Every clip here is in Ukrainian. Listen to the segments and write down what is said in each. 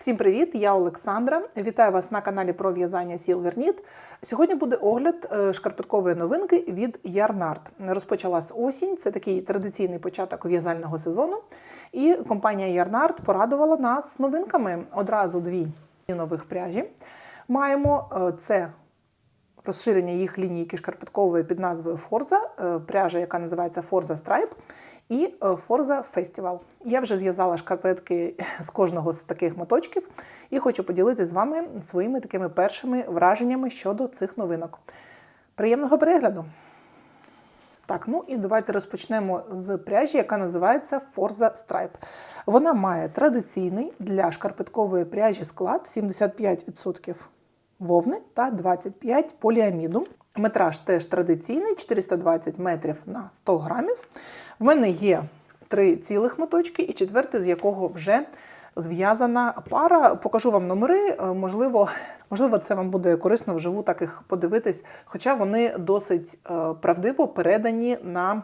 Всім привіт! Я Олександра. Вітаю вас на каналі про в'язання Knit. Сьогодні буде огляд е, шкарпеткової новинки від Yarnart. Розпочалась осінь, це такий традиційний початок в'язального сезону. І компанія Yarnart порадувала нас новинками. Одразу дві нових пряжі. Маємо е, це розширення їх лінійки шкарпеткової під назвою Forza, е, пряжа, яка називається Forza Stripe, і е, Forza Festival. Я вже зв'язала шкарпетки з кожного з таких моточків і хочу поділитися з вами своїми такими першими враженнями щодо цих новинок. Приємного перегляду! Так, ну і давайте розпочнемо з пряжі, яка називається Forza Stripe. Вона має традиційний для шкарпеткової пряжі склад 75% вовни та 25 поліаміду. Метраж теж традиційний 420 метрів на 100 грамів. В мене є три цілих моточки, і четвертий, з якого вже зв'язана пара. Покажу вам номери. Е, Можливо, можливо, це вам буде корисно вживу так їх подивитись, хоча вони досить е, правдиво передані на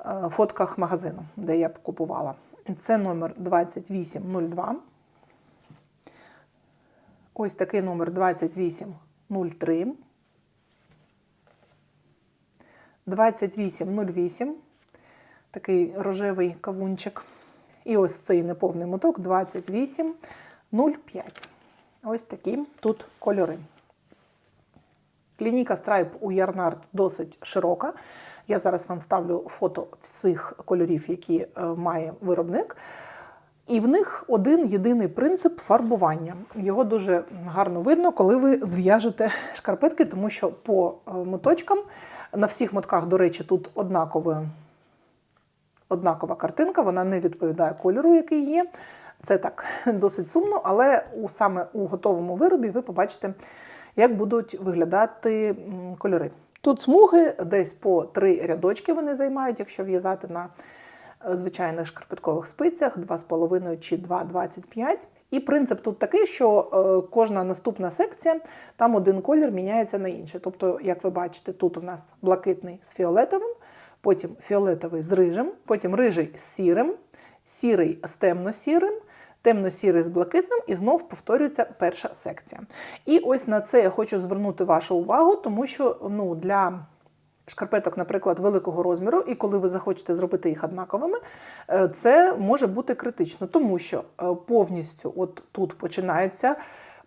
е, фотках магазину, де я купувала. Це номер 2802. Ось такий номер 2803. 2808. Такий рожевий кавунчик. І ось цей неповний моток 2805. Ось такі тут кольори. Лінійка Stripe у Yarnart досить широка. Я зараз вам ставлю фото всіх кольорів, які е, має виробник. І в них один єдиний принцип фарбування. Його дуже гарно видно, коли ви зв'яжете шкарпетки, тому що по е, моточкам на всіх мотках, до речі, тут однакове, однакова картинка, вона не відповідає кольору, який є. Це так досить сумно, але у, саме у готовому виробі ви побачите, як будуть виглядати кольори. Тут смуги десь по три рядочки вони займають, якщо в'язати на звичайних шкарпеткових спицях 2,5 чи 2,25. І принцип тут такий, що е, кожна наступна секція, там один колір міняється на інший. Тобто, як ви бачите, тут у нас блакитний з фіолетовим, потім фіолетовий з рижим, потім рижий з сірим, сірий з темно-сірим, темно-сірий з блакитним, і знов повторюється перша секція. І ось на це я хочу звернути вашу увагу, тому що ну, для шкарпеток, наприклад, великого розміру, і коли ви захочете зробити їх однаковими, е, це може бути критично, тому що е, повністю от тут починається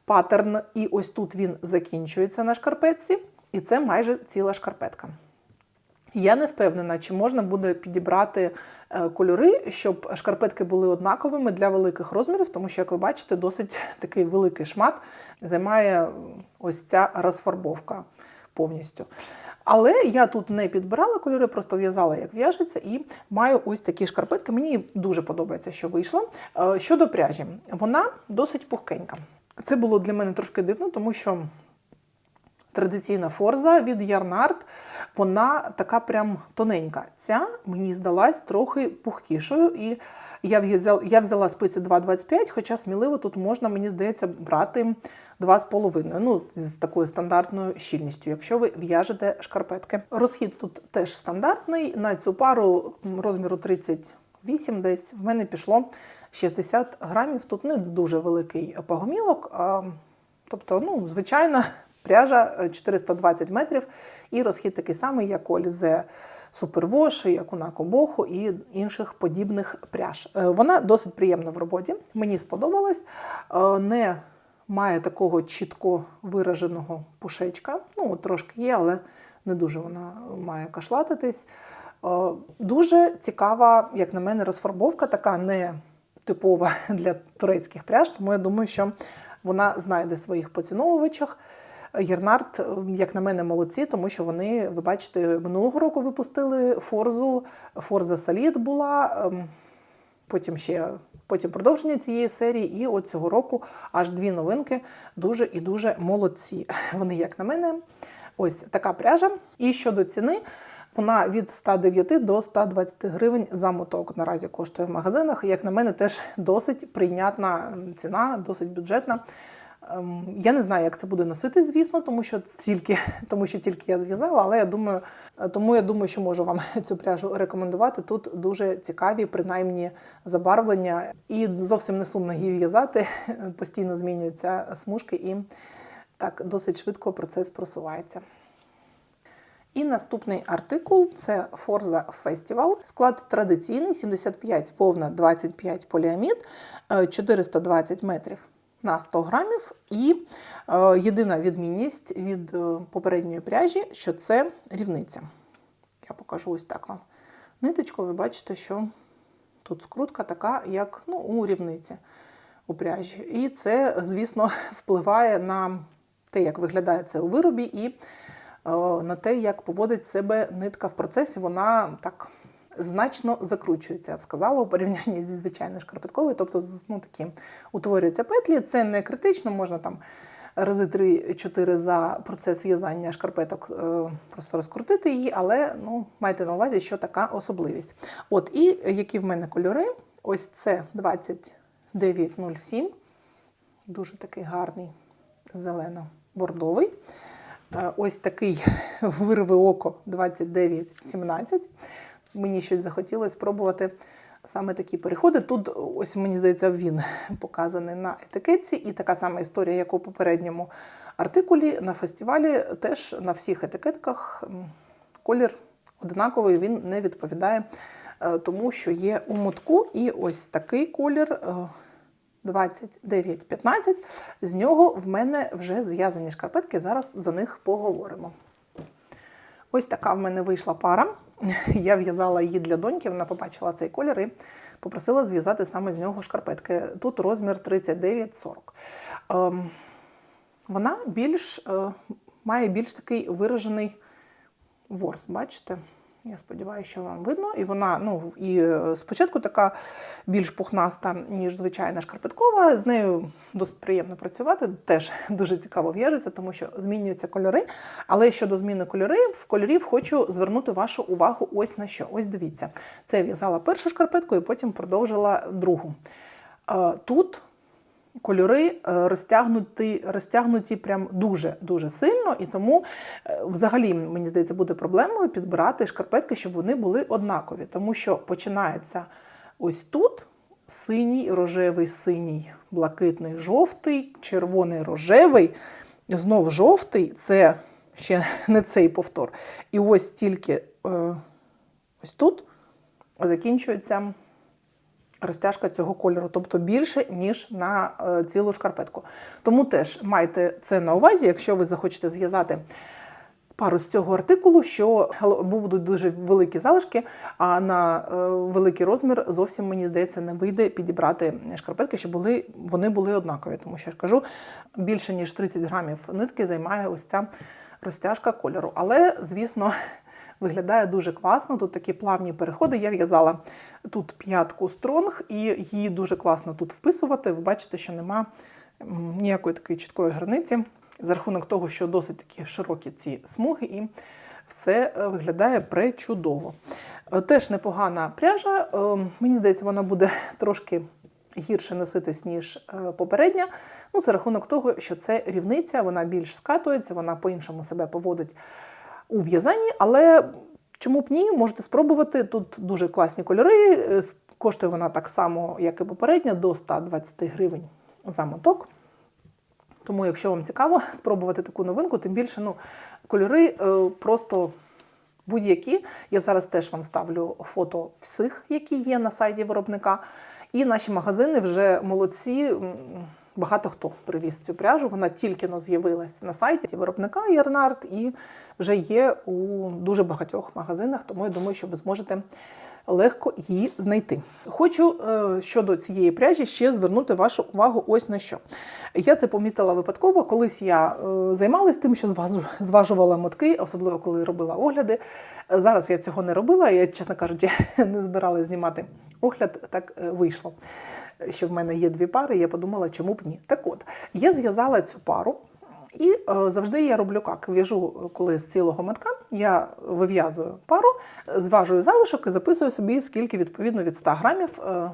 паттерн, і ось тут він закінчується на шкарпетці, і це майже ціла шкарпетка. Я не впевнена, чи можна буде підібрати е, кольори, щоб шкарпетки були однаковими для великих розмірів, тому що, як ви бачите, досить такий великий шмат займає ось ця розфарбовка повністю. Але я тут не підбирала кольори, просто в'язала, як в'яжеться, і маю ось такі шкарпетки. Мені дуже подобається, що вийшло. Е, Щодо пряжі, вона досить пухкенька. Це було для мене трошки дивно, тому що традиційна форза від Yarnart, вона така прям тоненька. Ця мені здалась трохи пухкішою, і я взяла, я взяла спиці 2,25, хоча сміливо тут можна, мені здається, брати 2,5, ну, з такою стандартною щільністю, якщо ви в'яжете шкарпетки. Розхід тут теж стандартний. На цю пару розміру 38 десь в мене пішло 60 грамів. Тут не дуже великий погомілок, а, тобто, ну, звичайна пряжа 420 метрів, і розхід такий самий, як у Alize як у Накобоху і інших подібних пряж. Е, Вона досить приємна в роботі, мені сподобалась. Е, Не має такого чітко вираженого пушечка. Ну, трошки є, але не дуже вона має кашлатитись. Е, Дуже цікава, як на мене, розфарбовка, така не типова для турецьких пряж, тому я думаю, що вона знайде своїх поціновувачах. Єрнард, як на мене, молодці, тому що вони, ви бачите, минулого року випустили Форзу. Форза Солід була, ем, потім ще потім продовження цієї серії, і от цього року аж дві новинки дуже і дуже молодці. Вони, як на мене, ось така пряжа. І щодо ціни, вона від 109 до 120 гривень за моток наразі коштує в магазинах. Як на мене, теж досить прийнятна ціна, досить бюджетна. Ем, Я не знаю, як це буде носити, звісно, тому що тільки, тому що тільки я зв'язала, але я думаю, е, тому я думаю, що можу вам цю пряжу рекомендувати. Тут дуже цікаві, принаймні, забарвлення, і зовсім не сумно її в'язати. Постійно змінюються смужки, і так досить швидко процес просувається. І наступний артикул це Forza Festival. Склад традиційний: 75 вовна, 25 поліамід, е, 420 метрів на 100 грамів. І е, єдина відмінність від е, попередньої пряжі, що це рівниця. Я покажу ось так вам ниточку. Ви бачите, що тут скрутка така, як ну, у рівниці у пряжі. І це, звісно, впливає на те, як виглядає це у виробі, і е, на те, як поводить себе нитка в процесі, вона так значно закручується, я б сказала, у порівнянні зі звичайною шкарпетковою. Тобто, ну, такі утворюються петлі. Це не критично, можна там рази 3-4 за процес в'язання шкарпеток е, просто розкрутити її, але ну, майте на увазі, що така особливість. От, і які в мене кольори? Ось це 2907, дуже такий гарний зелено-бордовий. Е, Ось такий вирви око 2917. Мені щось захотілося спробувати саме такі переходи. Тут, ось мені здається, він показаний на етикетці, і така сама історія, як у попередньому артикулі на фестивалі. Теж на всіх етикетках колір однаковий, він не відповідає е, тому, що є у мотку. І ось такий колір. е, 29-15. З нього в мене вже зв'язані шкарпетки. Зараз за них поговоримо. Ось така в мене вийшла пара. Я в'язала її для доньки, вона побачила цей колір і попросила зв'язати саме з нього шкарпетки. Тут розмір 39-40. Ем, вона більш, е, має більш такий виражений ворс, бачите? Я сподіваюся, що вам видно. І вона ну, і е, спочатку така більш пухнаста, ніж звичайна шкарпеткова. З нею досить приємно працювати. Теж дуже цікаво в'яжеться, тому що змінюються кольори. Але щодо зміни кольорів, кольорів хочу звернути вашу увагу ось на що. Ось дивіться. Це я в'язала першу шкарпетку і потім продовжила другу. Е, Тут кольори е, розтягнуті, розтягнуті прям дуже-дуже сильно, і тому е, взагалі, мені здається, буде проблемою підбирати шкарпетки, щоб вони були однакові. Тому що починається ось тут синій, рожевий, синій, блакитний, жовтий, червоний, рожевий, знов жовтий це ще не цей повтор. І ось тільки е, ось тут закінчується розтяжка цього кольору, тобто більше, ніж на е, цілу шкарпетку. Тому теж майте це на увазі, якщо ви захочете зв'язати пару з цього артикулу, що будуть дуже великі залишки, а на е, великий розмір зовсім, мені здається, не вийде підібрати шкарпетки, щоб були, вони були однакові. Тому що я ж кажу, більше ніж 30 грамів нитки займає ось ця розтяжка кольору. Але, звісно, Виглядає дуже класно. Тут такі плавні переходи. Я в'язала тут п'ятку стронг, і її дуже класно тут вписувати. Ви бачите, що нема ніякої такої чіткої границі, за рахунок того, що досить такі широкі ці смуги, і все е, виглядає пречудово. Е, Теж непогана пряжа. Е, Мені здається, вона буде трошки гірше носитись, ніж попередня. Ну, за рахунок того, що це рівниця, вона більш скатується, вона по-іншому себе поводить у в'язанні, але чому б ні, можете спробувати. Тут дуже класні кольори. е, Коштує вона так само, як і попередня, до 120 гривень за моток. Тому, якщо вам цікаво спробувати таку новинку, тим більше ну, кольори е, просто будь-які. Я зараз теж вам ставлю фото всіх, які є на сайті виробника. І наші магазини вже молодці. Багато хто привіз цю пряжу. Вона тільки но з'явилась на сайті виробника Єрнард і вже є у дуже багатьох магазинах, тому я думаю, що ви зможете легко її знайти. Хочу е, щодо цієї пряжі ще звернути вашу увагу ось на що. Я це помітила випадково. Колись я е, займалась тим, що зважувала мотки, особливо коли робила огляди. Зараз я цього не робила. Я, чесно кажучи, не збиралася знімати огляд. Так е, вийшло. Що в мене є дві пари, я подумала, чому б ні. Так от, я зв'язала цю пару, і е, завжди я роблю як? В'яжу, коли з цілого мотка, я вив'язую пару, зважую залишок і записую собі, скільки відповідно від 100 грамів е,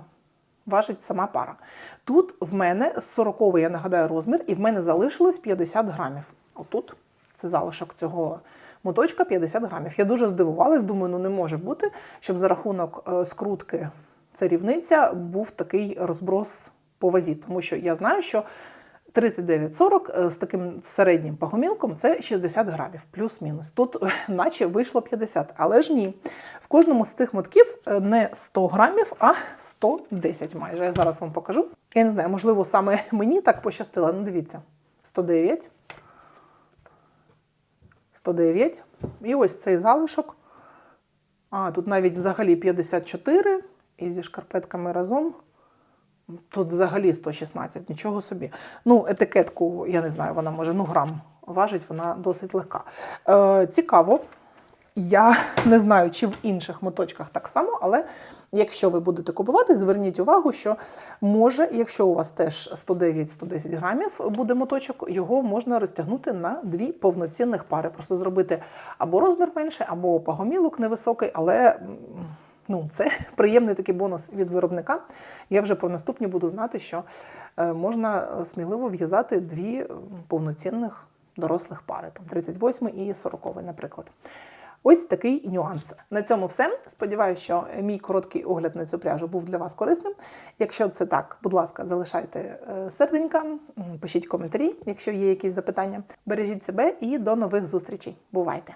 важить сама пара. Тут в мене 40 я нагадаю, розмір, і в мене залишилось 50 грамів. Отут це залишок цього моточка 50 грамів. Я дуже здивувалась, думаю, ну не може бути, щоб за рахунок е, скрутки це рівниця був такий розброс по вазі, тому що я знаю, що 39,40 е, з таким середнім пагомілком це 60 грамів, плюс-мінус. Тут е, наче вийшло 50, але ж ні. В кожному з цих мотків е, не 100 грамів, а 110 майже. Я зараз вам покажу. Я не знаю, можливо, саме мені так пощастило. Ну, дивіться, 109. 109. І ось цей залишок. А, тут навіть взагалі 54. І зі шкарпетками разом. Тут взагалі 116, нічого собі. Ну, етикетку, я не знаю, вона може ну, грам важить, вона досить легка. Е, цікаво. Я не знаю, чи в інших моточках так само, але якщо ви будете купувати, зверніть увагу, що може, якщо у вас теж 109-110 грамів буде моточок, його можна розтягнути на дві повноцінних пари. Просто зробити або розмір менше, або пагомілок невисокий, але ну, це приємний такий бонус від виробника. Я вже про наступні буду знати, що е, можна сміливо в'язати дві повноцінних дорослих пари, там 38 і 40, наприклад. Ось такий нюанс. На цьому все. Сподіваюся, що мій короткий огляд на цю пряжу був для вас корисним. Якщо це так, будь ласка, залишайте е, серденька, пишіть коментарі, якщо є якісь запитання. Бережіть себе і до нових зустрічей. Бувайте!